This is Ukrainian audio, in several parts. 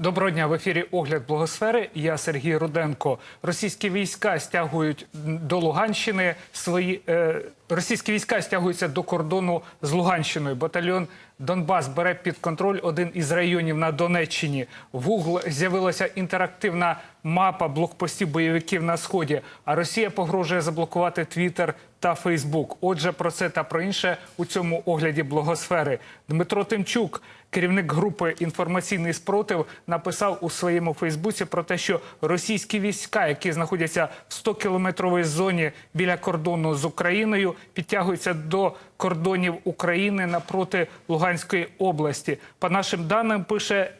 Доброго дня в ефірі Огляд Благосфери. Я Сергій Руденко. Російські війська стягують до Луганщини свої е, російські війська стягуються до кордону з Луганщиною. Батальйон Донбас бере під контроль один із районів на Донеччині. В Google з'явилася інтерактивна мапа блокпостів бойовиків на сході. А Росія погрожує заблокувати Твіттер та Фейсбук. Отже, про це та про інше у цьому огляді благосфери. Дмитро Тимчук, керівник групи інформаційний спротив, написав у своєму Фейсбуці про те, що російські війська, які знаходяться в 100-кілометровій зоні біля кордону з Україною, підтягуються до кордонів України напроти Луганської області. По нашим даним, пише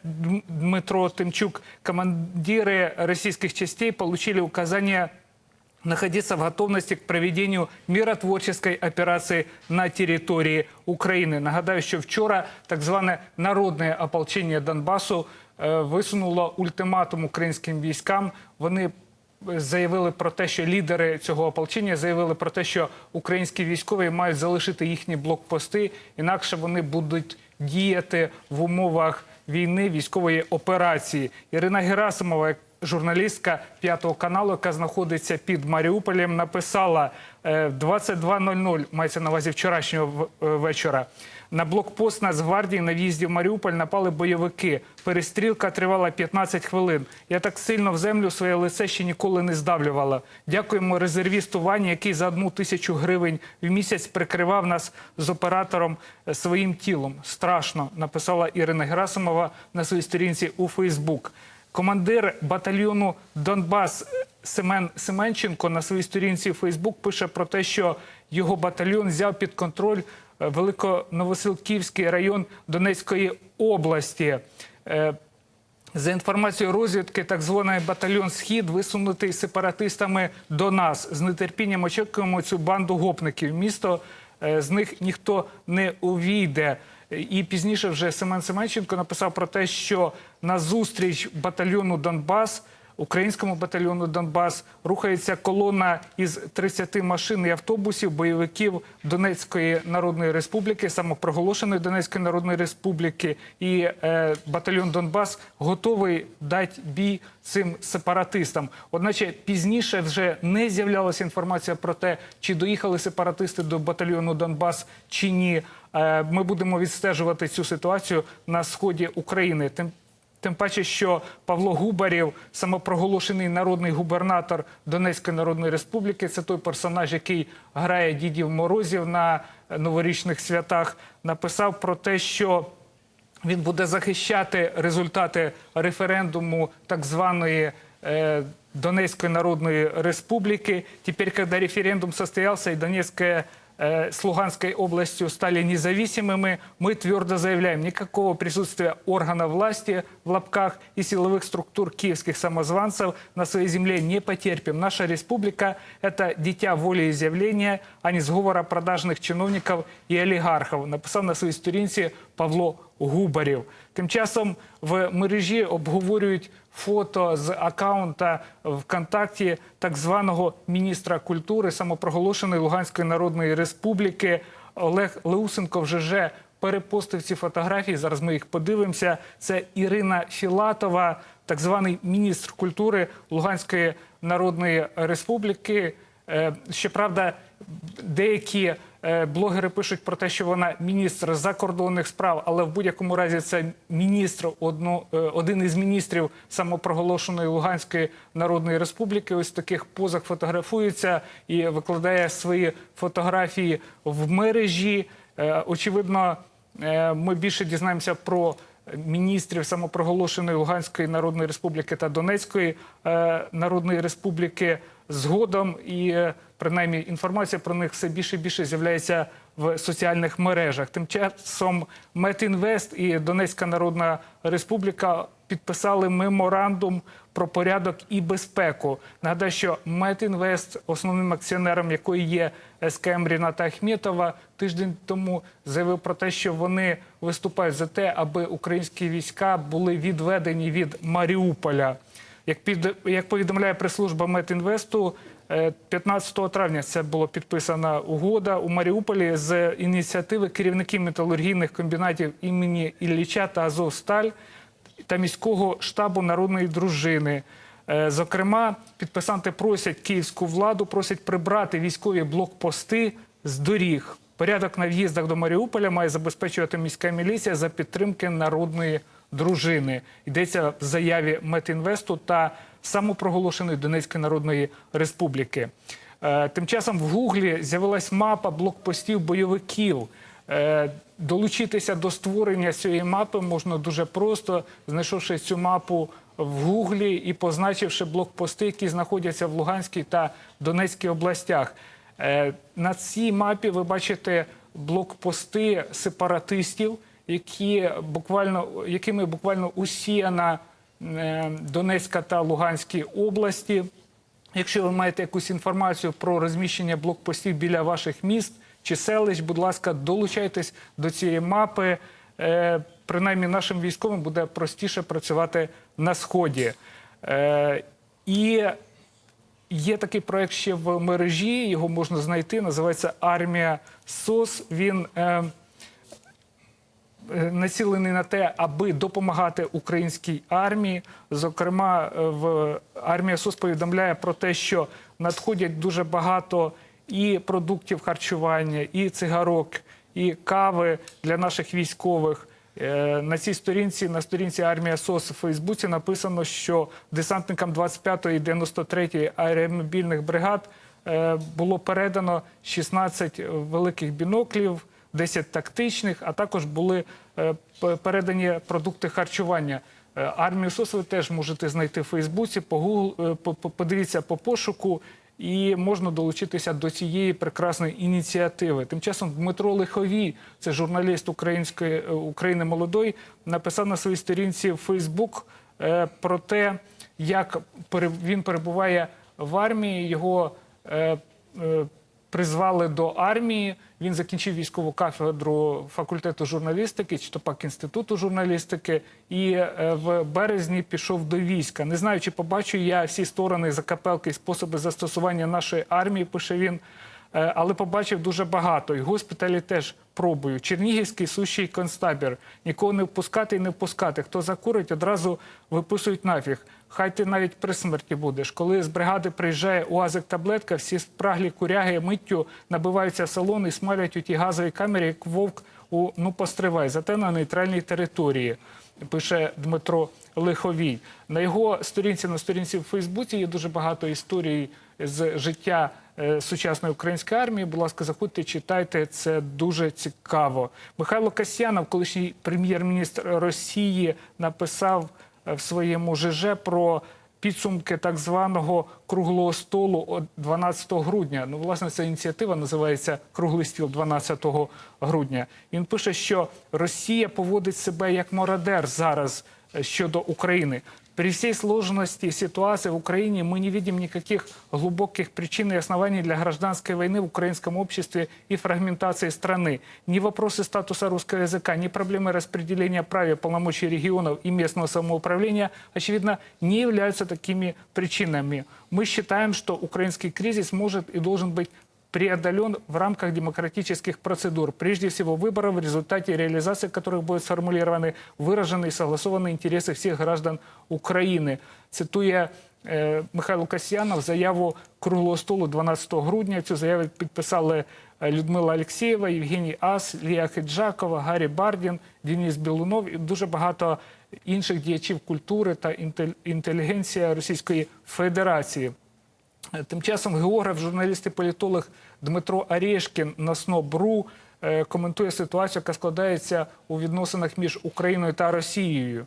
Дмитро Тимчук, командири російських частей получили указання находиться в готовности к проведению миротворческой операции на території України. Нагадаю, що вчора так зване народне ополчення Донбасу е, висунуло ультиматум українським військам. Вони заявили про те, що лідери цього ополчення заявили про те, що українські військові мають залишити їхні блокпости, інакше вони будуть діяти в умовах війни військової операції. Ірина Герасимова, журналістка п'ятого каналу, яка знаходиться під Маріуполем, написала е, в 22.00, мається на увазі вчорашнього е, вечора. На блокпост Нацгвардії на в'їзді в Маріуполь напали бойовики. Перестрілка тривала 15 хвилин. Я так сильно в землю своє лице ще ніколи не здавлювала. Дякуємо резервісту Вані, який за одну тисячу гривень в місяць прикривав нас з оператором е, своїм тілом. Страшно, написала Ірина Герасимова на своїй сторінці у Фейсбук. Командир батальйону Донбас Семен Семенченко на своїй сторінці Фейсбук пише про те, що його батальйон взяв під контроль е, Великоновосилківський район Донецької області. Е, За інформацією розвідки, так званий батальйон Схід висунутий сепаратистами до нас. З нетерпінням очікуємо цю банду гопників. Місто е, з них ніхто не увійде. І пізніше вже Семен Семенченко написав про те, що на зустріч батальйону Донбас. Українському батальйону Донбас рухається колона із 30 машин і автобусів бойовиків Донецької Народної Республіки, самопроголошеної Донецької Народної Республіки, і е, батальйон Донбас готовий дати бій цим сепаратистам. Одначе пізніше вже не з'являлася інформація про те, чи доїхали сепаратисти до батальйону Донбас чи ні. Е, ми будемо відстежувати цю ситуацію на сході України. Тим Тим паче, що Павло Губарєв, самопроголошений народний губернатор Донецької Народної Республіки, це той персонаж, який грає дідів морозів на новорічних святах, написав про те, що він буде захищати результати референдуму так званої э, Донецкой Народной Республики. Теперь, когда референдум состоялся и Донецкая с Луганской областью стали независимыми, мы твердо заявляем, никакого присутствия органа власти в лапках и силовых структур киевских самозванцев на своей земле не потерпим. Наша республика – это дитя волеизъявления, а не сговора продажных чиновников и олигархов, написав на своїй сторінці Павло Губарєв. Тим часом в мережі обговорюють фото з акаунта ВКонтакті так званого міністра культури самопроголошеної Луганської Народної Республіки Олег Леусенко вже же перепостив ці фотографії. Зараз ми їх подивимося. Це Ірина Філатова, так званий міністр культури Луганської Народної Республіки. Е, Щоправда, деякі е, блогери пишуть про те, що вона міністр закордонних справ, але в будь-якому разі це міністр одно, е, один із міністрів самопроголошеної Луганської Народної Республіки. Ось таких позах фотографується і викладає свої фотографії в мережі. Е, Очевидно, ми більше дізнаємося про міністрів самопроголошеної Луганської Народної Республіки та Донецької Народної Республіки згодом. І е, принаймні інформація про них все більше і більше з'являється в соціальних мережах. Тим часом Метінвест і Донецька Народна Республіка підписали меморандум про порядок і безпеку. Нагадаю, що Метінвест, основним акціонером якої є СКМ Ріната Ахметова, тиждень тому заявив про те, що вони виступають за те, аби українські війська були відведені від Маріуполя. Як під як повідомляє прес-служба Метінвесту, е, 15 травня це було підписана угода у Маріуполі з ініціативи керівників металургійних комбінатів імені Ілліча та Азовсталь. та міського штабу народної дружини. Е, Зокрема, підписанти просять київську владу, просять прибрати військові блокпости з доріг. Порядок на в'їздах до Маріуполя має забезпечувати міська міліція за підтримки народної дружини. Йдеться в заяві Метінвесту та самопроголошеної Донецької Народної Республіки. Е, Тим часом в Гуглі з'явилась мапа блокпостів бойовиків. Е, Долучитися до створення цієї мапи можна дуже просто, знайшовши цю мапу в Гуглі і позначивши блокпости, які знаходяться в Луганській та Донецькій областях. Е, На цій мапі ви бачите блокпости сепаратистів, які буквально, якими буквально усіяна е, Донецька та Луганські області. Якщо ви маєте якусь інформацію про розміщення блокпостів біля ваших міст чи селищ, будь ласка, долучайтесь до цієї мапи. Е, Принаймні нашим військовим буде простіше працювати на сході. Е, І Є такий проект ще в мережі, його можна знайти. Називається Армія СОС. Він націлений на те, аби допомагати українській армії. Зокрема, е, в армія СОС повідомляє про те, що надходять дуже багато і продуктів харчування, і цигарок, і кави для наших військових. Е, На цій сторінці, на сторінці армія СОС у Фейсбуці написано, що десантникам 25-ї і 93-ї аеромобільних бригад е, було передано 16 великих біноклів, 10 тактичних, а також були е, передані продукти харчування. Е, Армію СОС ви теж можете знайти в Фейсбуці, е, по- по- подивіться по пошуку. І можна долучитися до цієї прекрасної ініціативи. Тим часом Дмитро Лиховій, це журналіст української е, України молодой, написав на своїй сторінці в Фейсбук е, про те, як він перебуває в армії. Його е, е, призвали до армії. Він закінчив військову кафедру факультету журналістики чи то пак інституту журналістики, і е, в березні пішов до війська. Не знаю, чи побачу я всі сторони закапелки і способи застосування нашої армії. Пише він. Е, Але побачив дуже багато. І госпіталі теж пробую. Чернігівський сущий концтабір. Нікого не впускати і не впускати. Хто закурить, одразу виписують нафіг. Хай ти навіть при смерті будеш. Коли з бригади приїжджає уазик таблетка, всі спраглі куряги миттю набиваються в салон і смалять у тій газовій камері, як вовк у ну постривай, зате на нейтральній території. Пише Дмитро Лиховій. На його сторінці на сторінці в Фейсбуці є дуже багато історій з життя е, сучасної української армії. Будь ласка, заходьте, читайте. Це дуже цікаво. Михайло Касьянов, колишній прем'єр-міністр Росії, написав е, в своєму ЖЖ про підсумки так званого круглого столу от 12 грудня. Ну, власне, ця ініціатива називається Круглий стіл 12 грудня. Він пише, що Росія поводить себе як мародер зараз щодо України. При всей сложности ситуации в Украине мы не видим никаких глубоких причин и оснований для гражданской войны в украинском обществе и фрагментации страны. Ни вопросы статуса русского языка, ни проблемы распределения прав и полномочий регионов и местного самоуправления, очевидно, не являются такими причинами. Мы считаем, что украинский кризис может и должен быть преодолен в рамках демократических процедур, прежде всего выборов, в результате реализации которых будут сформулированы выраженные и согласованные интересы всех граждан України. Цитує е, Михайло Касьянов заяву круглого столу 12 грудня. Цю заяву підписали е, Людмила Алексєєва, Євгеній Ас, Лія Хиджакова, Гаррі Бардін, Денис Білунов і дуже багато інших діячів культури та інтель- інтелігенція Російської Федерації. Тим часом географ, журналіст і політолог Дмитро Арєшкін на СНО.БРУ е, коментує ситуацію, яка складається у відносинах між Україною та Росією.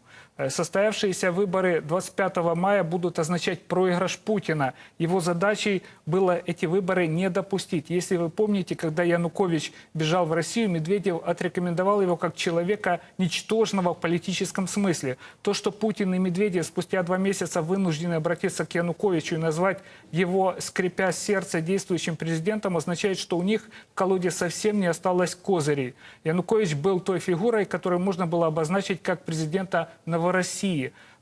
Состоявшиеся выборы 25 мая будут означать проигрыш Путина. Его задачей было эти выборы не допустить. Если вы помните, когда Янукович бежал в Россию, Медведев отрекомендовал его как человека ничтожного в политическом смысле. То, что Путин и Медведев спустя два месяца вынуждены обратиться к Януковичу и назвать его, скрипя сердце, действующим президентом, означает, что у них в колоде совсем не осталось козырей. Янукович был той фигурой, которую можно было обозначить как президента Новороссии.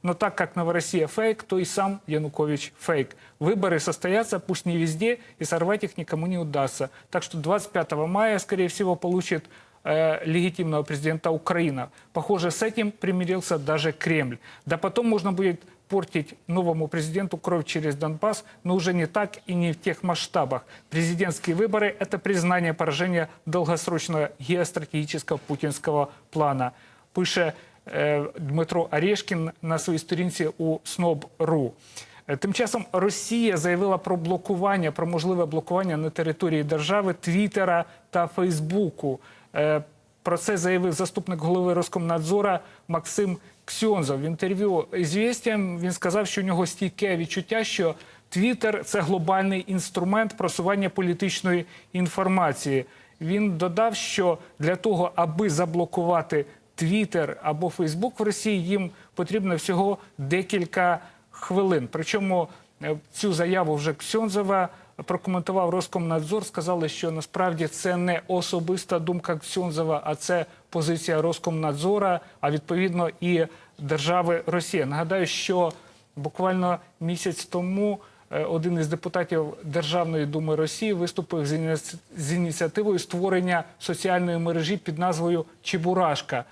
Но так как Новороссия фейк, то и сам Янукович фейк. Выборы состоятся, пусть не везде, и сорвать их никому не удастся. Так что 25 мая, скорее всего, получит э, легитимного президента Украины. Похоже, с этим примирился даже Кремль. Да потом можно будет портить новому президенту кровь через Донбасс, но уже не так и не в тех масштабах. Президентские выборы – это признание поражения долгосрочного геостратегического путинского плана. Пише е, Дмитро Орешкін на своїй сторінці у СНОБ.ру. Е, Тим часом Росія заявила про блокування, про можливе блокування на території держави Твіттера та Фейсбуку. Е, Про це заявив заступник голови Роскомнадзора Максим Ксьонзов. В інтерв'ю «Ізвєстям» він сказав, що у нього стійке відчуття, що Твіттер – це глобальний інструмент просування політичної інформації. Він додав, що для того, аби заблокувати Твіттер або Фейсбук в Росії, їм потрібно всього декілька хвилин. Причому е, цю заяву вже Ксьонзова прокоментував Роскомнадзор. Сказали, що насправді це не особиста думка Ксьонзова, а це позиція Роскомнадзора, а відповідно і держави Росія. Нагадаю, що буквально місяць тому. е, Один із депутатів Державної думи Росії виступив з ініціативою створення соціальної мережі під назвою Чебурашка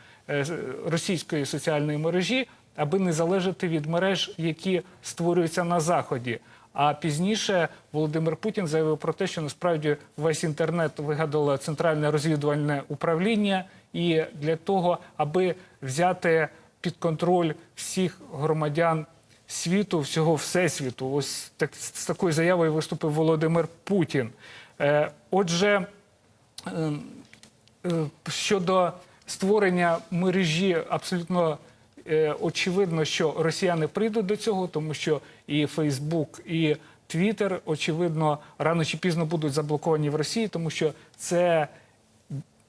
російської соціальної мережі, аби не залежати від мереж, які створюються на заході. А пізніше Володимир Путін заявив про те, що насправді весь інтернет вигадало центральне розвідувальне управління, і для того, аби взяти під контроль всіх громадян світу, всього всесвіту. Ось так з такою заявою виступив Володимир Путін. Е, отже, е, е, щодо створення мережі, абсолютно е, очевидно, що росіяни прийдуть до цього, тому що і Фейсбук, і Твіттер, очевидно, рано чи пізно будуть заблоковані в Росії, тому що це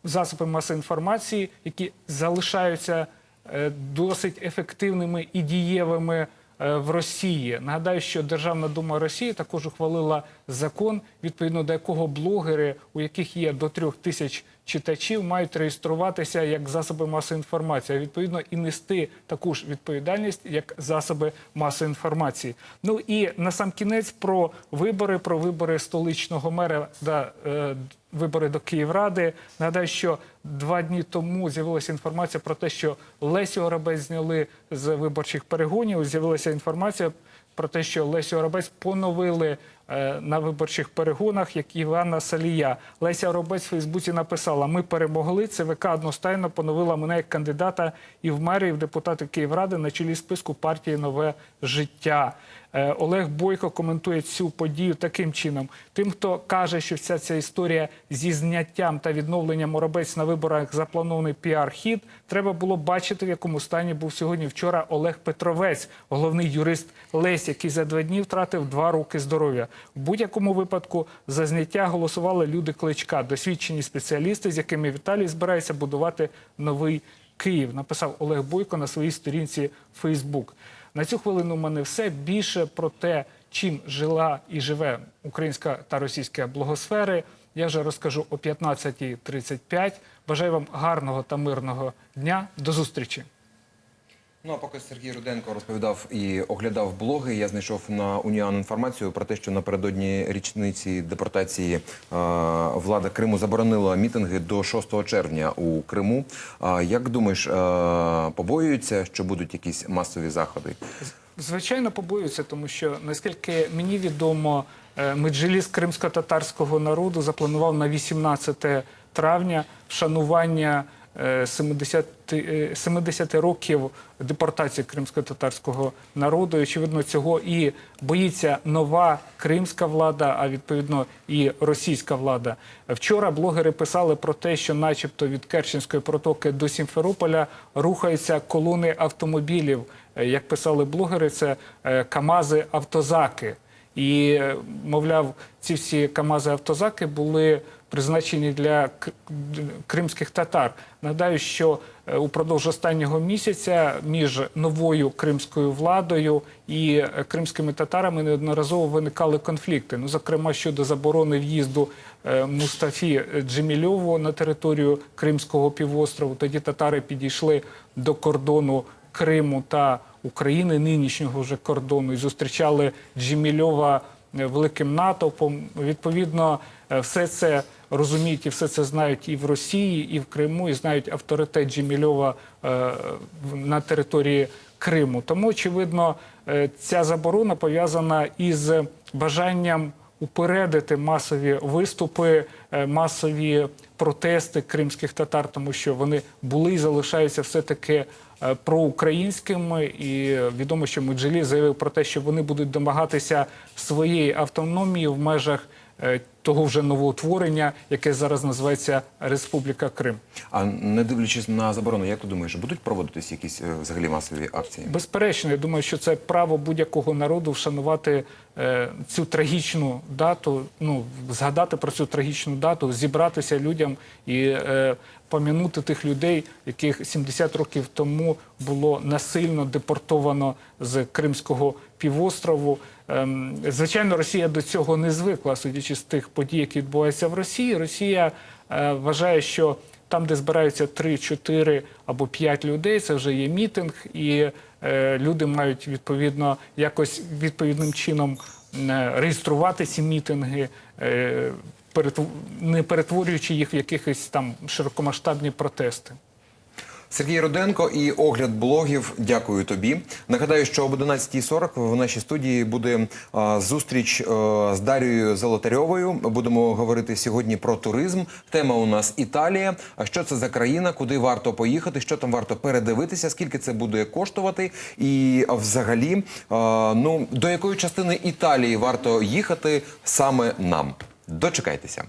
засоби масової інформації, які залишаються е, досить ефективними і дієвими е, в Росії. Нагадаю, що Державна дума Росії також ухвалила закон, відповідно до якого блогери, у яких є до трьох тисяч читачів, мають реєструватися як засоби масової інформації, а відповідно і нести таку ж відповідальність як засоби масової інформації. Ну і на сам кінець про вибори, про вибори столичного мера да, е, вибори до Київради. Нагадаю, що два дні тому з'явилася інформація про те, що Лесю Горобець зняли з виборчих перегонів. З'явилася інформація про те, що Лесю Горобець поновили на виборчих перегонах, як Івана Салія. Леся Горобець в Фейсбуці написала: Ми перемогли. ЦВК одностайно поновила мене як кандидата і в мери, і в депутати Київради на чолі списку партії Нове життя. Е, Олег Бойко коментує цю подію таким чином: тим, хто каже, що вся ця історія зі зняттям та відновленням Моробець на виборах запланований піар-хід, треба було бачити, в якому стані був сьогодні вчора Олег Петровець, головний юрист Лесь, який за два дні втратив два роки здоров'я. В будь-якому випадку за зняття голосували люди кличка, досвідчені спеціалісти, з якими Віталій збирається будувати новий Київ. Написав Олег Бойко на своїй сторінці Фейсбук. На цю хвилину у мене все більше про те, чим жила і живе українська та російська блогосфери. Я вже розкажу о 15.35. Бажаю вам гарного та мирного дня. До зустрічі. Ну а поки Сергій Руденко розповідав і оглядав блоги, я знайшов на Уніан інформацію про те, що напередодні річниці депортації е, влада Криму заборонила мітинги до 6 червня у Криму. А як думаєш, е, побоюються, що будуть якісь масові заходи? Звичайно, побоююся, тому що наскільки мені відомо, е, меджліс кримсько-татарського народу запланував на 18 травня вшанування 70, е, 70 років депортації кримсько-татарського народу. І, очевидно, цього і боїться нова кримська влада, а відповідно і російська влада. Вчора блогери писали про те, що, начебто, від Керченської протоки до Сімферополя рухаються колони автомобілів. Е, Як писали блогери, це е, Камази автозаки. І, е, мовляв, ці всі Камази автозаки були призначені для кримських татар. Нагадаю, що е, упродовж останнього місяця між новою кримською владою і е, кримськими татарами неодноразово виникали конфлікти. Ну, зокрема, щодо заборони в'їзду е, Мустафі Джемільову на територію Кримського півострову. Тоді татари підійшли до кордону Криму та України, нинішнього вже кордону, і зустрічали Джемільова великим натовпом. Відповідно, все це розуміють і все це знають і в Росії, і в Криму, і знають авторитет Джемільова е, на території Криму. Тому, очевидно, е, ця заборона пов'язана із бажанням упередити масові виступи, е, масові протести кримських татар, тому що вони були і залишаються все-таки е, проукраїнськими. І відомо, що Меджелі заявив про те, що вони будуть домагатися своєї автономії в межах того вже новоутворення, яке зараз називається Республіка Крим. А не дивлячись на заборону, як ти думаєш, будуть проводитись якісь е, взагалі масові акції? Безперечно, я думаю, що це право будь-якого народу вшанувати е, цю трагічну дату, ну згадати про цю трагічну дату, зібратися людям і е, пом'янути тих людей, яких 70 років тому було насильно депортовано з Кримського півострову. Ем, звичайно, Росія до цього не звикла, судячи з тих подій, які відбуваються в Росії. Росія е, вважає, що там, де збираються 3, 4 або 5 людей, це вже є мітинг, і е, люди мають відповідно якось відповідним чином е, реєструвати ці мітинги, не перетворюючи їх в якихось там широкомасштабні протести. Сергій Руденко і огляд блогів. Дякую тобі. Нагадаю, що об 11.40 в нашій студії буде зустріч з Дарією Золотарьовою. Будемо говорити сьогодні про туризм. Тема у нас Італія. А що це за країна? Куди варто поїхати? Що там варто передивитися? Скільки це буде коштувати? І взагалі, ну до якої частини Італії варто їхати саме нам? Дочекайтеся.